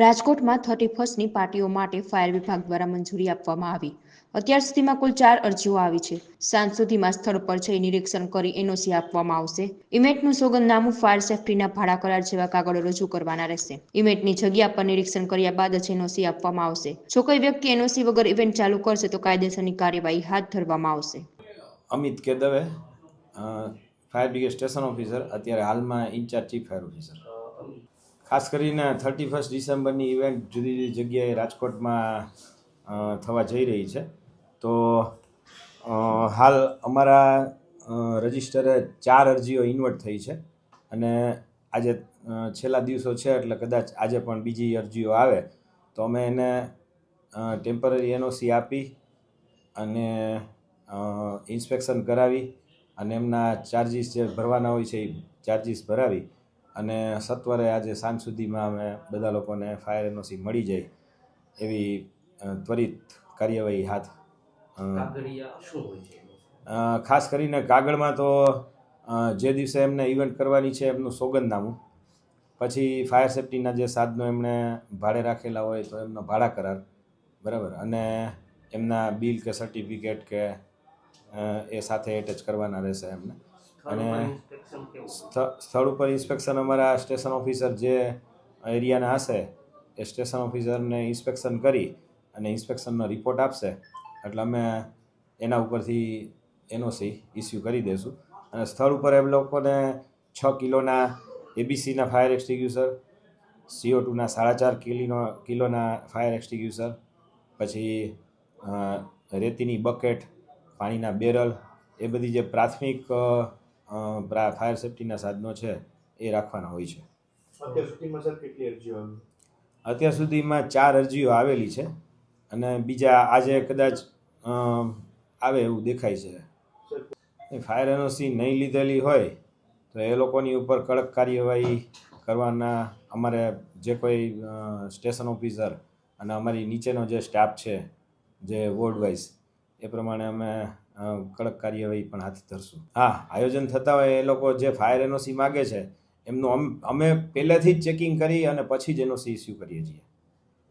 રાજકોટમાં થર્ટી ફર્સ્ટની પાર્ટીઓ માટે ફાયર વિભાગ દ્વારા મંજૂરી આપવામાં આવી. અત્યાર સુધીમાં કુલ ચાર અરજીઓ આવી છે. સાંજ સુધીમાં સ્થળ પર જઈ નિરીક્ષણ કરી એનઓસી આપવામાં આવશે. ઇવેન્ટનું સોગંદનામું ફાયર સેફટીના ભાડા કરાર જેવા કાગળો રજૂ કરવાના રહેશે. ઇવેન્ટની જગ્યા પર નિરીક્ષણ કર્યા બાદ જ એનઓસી આપવામાં આવશે. જો કોઈ વ્યક્તિ એનઓસી વગર ઇવેન્ટ ચાલુ કરશે તો કાયદેસરની કાર્યવાહી હાથ ધરવામાં આવશે. Amit Kedve fire brigade station officer, અત્યારે હાલમાં ઇન્ચાર્જ ચીફ ફાયર ઓફિસર. ખાસ કરીને થર્ટી ફર્સ્ટ ડિસેમ્બરની ઇવેન્ટ જુદી જુદી જગ્યાએ રાજકોટમાં થવા જઈ રહી છે. તો હાલ અમારા રજિસ્ટરે ચાર અરજીઓ ઇન્વર્ટ થઈ છે. અને આજે છેલ્લા દિવસો છે એટલે કદાચ આજે પણ બીજી અરજીઓ આવે. તો અમે એને ટેમ્પરરી એનઓસી આપી અને ઇન્સ્પેક્શન કરાવી અને એમના ચાર્જીસ જે ભરવાના હોય છે એ ચાર્જીસ ભરાવી. અને સત્વરે આજે સાંજ સુધીમાં અમે બધા લોકોને ફાયર એનઓસી મળી જાય એવી ત્વરિત કાર્યવાહી હાથ ખાસ કરીને કાગળમાં તો જે દિવસે એમને ઇવેન્ટ કરવાની છે એમનું સોગંદનામું પછી ફાયર સેફટીના જે સાધનો એમણે ભાડે રાખેલા હોય તો એમનો ભાડા કરાર બરાબર? અને એમના બિલ કે સર્ટિફિકેટ કે એ સાથે એટેચ કરવાના રહેશે એમને. અને સ્થળ ઉપર ઇન્સ્પેક્શન અમારા સ્ટેશન ઓફિસર જે એરિયાના હશે એ સ્ટેશન ઓફિસરને ઇન્સ્પેક્શન કરી અને ઇન્સ્પેક્શનનો રિપોર્ટ આપશે. એટલે અમે એના ઉપરથી એનઓસી ઇસ્યુ કરી દઈશું. અને સ્થળ ઉપર એમ લોકોને છ કિલોના એબીસીના ફાયર એક્સટિગ્યુસર સીઓ ટુના સાડા ચાર કિલીનો કિલોના ફાયર એક્સટિગ્યુસર પછી રેતીની બકેટ પાણીના બેરલ એ બધી જે પ્રાથમિક ફાયર સેફ્ટીના સાધનો છે એ રાખવાના હોય છે. અત્યાર સુધીમાં સર કેટલી અરજીઓ અત્યાર સુધીમાં ચાર અરજીઓ આવેલી છે અને બીજા આજે કદાચ આવે એવું દેખાય છે. ફાયર એનઓસી નહીં લીધેલી હોય તો એ લોકોની ઉપર કડક કાર્યવાહી કરવાના અમારે જે કોઈ સ્ટેશન ઓફિસર અને અમારી નીચેનો જે સ્ટાફ છે જે વોર્ડ વાઇઝ એ પ્રમાણે અમે કડક કાર્યવાહી પણ હાથ ધરશું. હા, આયોજન થતા હોય એ લોકો જે ફાયર એનઓસી માગે છે, એમનું અમ- પહેલેથી જ ચેકિંગ કરી અને પછી જ એનઓસી ઇસ્યુ કરીએ છીએ.